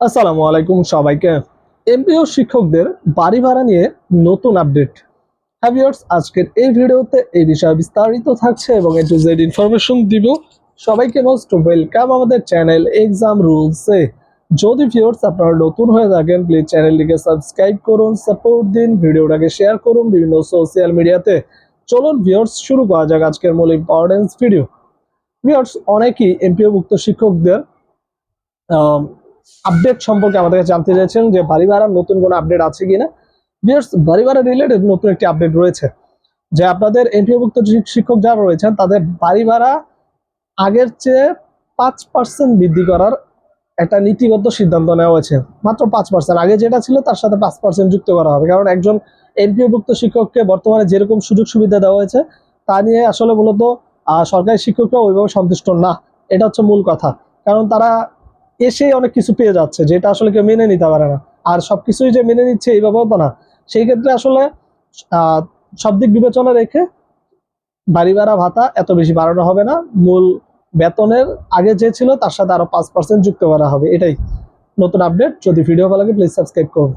আসসালামু আলাইকুম সবাইকে। এমপিও শিক্ষকদের বাড়ি ভাড়া নিয়ে নতুন আপডেট। হ্যাভিয়ার্স আজকের এই ভিডিওতে এই বিষয়ে বিস্তারিত থাকছে এবং এ টু জেড ইনফরমেশন দিব। সবাইকে মোস্ট ওয়েলকাম আমাদের চ্যানেল এক্সাম রুলসে যদি ভিউয়ার্স আপনারা নতুন হয়ে থাকেন প্লিজ চ্যানেলটিকে সাবস্ক্রাইব করুন সাপোর্ট দিন, ভিডিওটাকে শেয়ার করুন বিভিন্ন সোশ্যাল মিডিয়াতে চলুন ভিউয়ার্স, শুরু করা যাক আজকের মূল ইম্পর্টেন্স ভিডিও ভিউয়ার্স, অনেকেই এমপিও ভুক্ত শিক্ষকদের আপডেট সম্পর্কে আমাদের কাছে জানতে চাইছেন যে বাড়ি ভাড়ার নতুন কোনো আপডেট আছে কিনা? বিয়ার্স বাড়ি ভাড়া রিলেটেড নতুন একটি আপডেট রয়েছে, যে আপনাদের এমপিওভুক্ত শিক্ষক যারা রয়েছেন, তাদের বাড়ি ভাড়া আগের চেয়ে পাঁচ পার্সেন্ট বৃদ্ধি করার একটা নীতিগত সিদ্ধান্ত নেওয়া হয়েছে। মাত্র পাঁচ পার্সেন্ট আগে যেটা ছিল, তার সাথে পাঁচ পার্সেন্ট যুক্ত করা হবে। কারণ একজন এমপিওভুক্ত শিক্ষককে বর্তমানে যেরকম সুযোগ সুবিধা দেওয়া হয়েছে, তা নিয়ে আসলে মূলত সরকারি শিক্ষকরা ওইভাবে সন্তুষ্ট না। এটা হচ্ছে মূল কথা। কারণ তারা এসে অনেক কিছু পেয়ে যাচ্ছে, যেটা আসলে কেউ মেনে নিতে পারে না। আর সবকিছুই যে মেনে নিচ্ছে এইভাবে তো না। সেই ক্ষেত্রে আসলে সব দিক বিবেচনা রেখে বাড়ি ভাড়া ভাতা এত বেশি বাড়ানো হবে না। মূল বেতনের আগে যে ছিল, তার সাথে আরও পাঁচ পার্সেন্ট যুক্ত করা হবে। এটাই। নতুন আপডেট যদি ভিডিও ভালো লাগে প্লিজ সাবস্ক্রাইব করুন।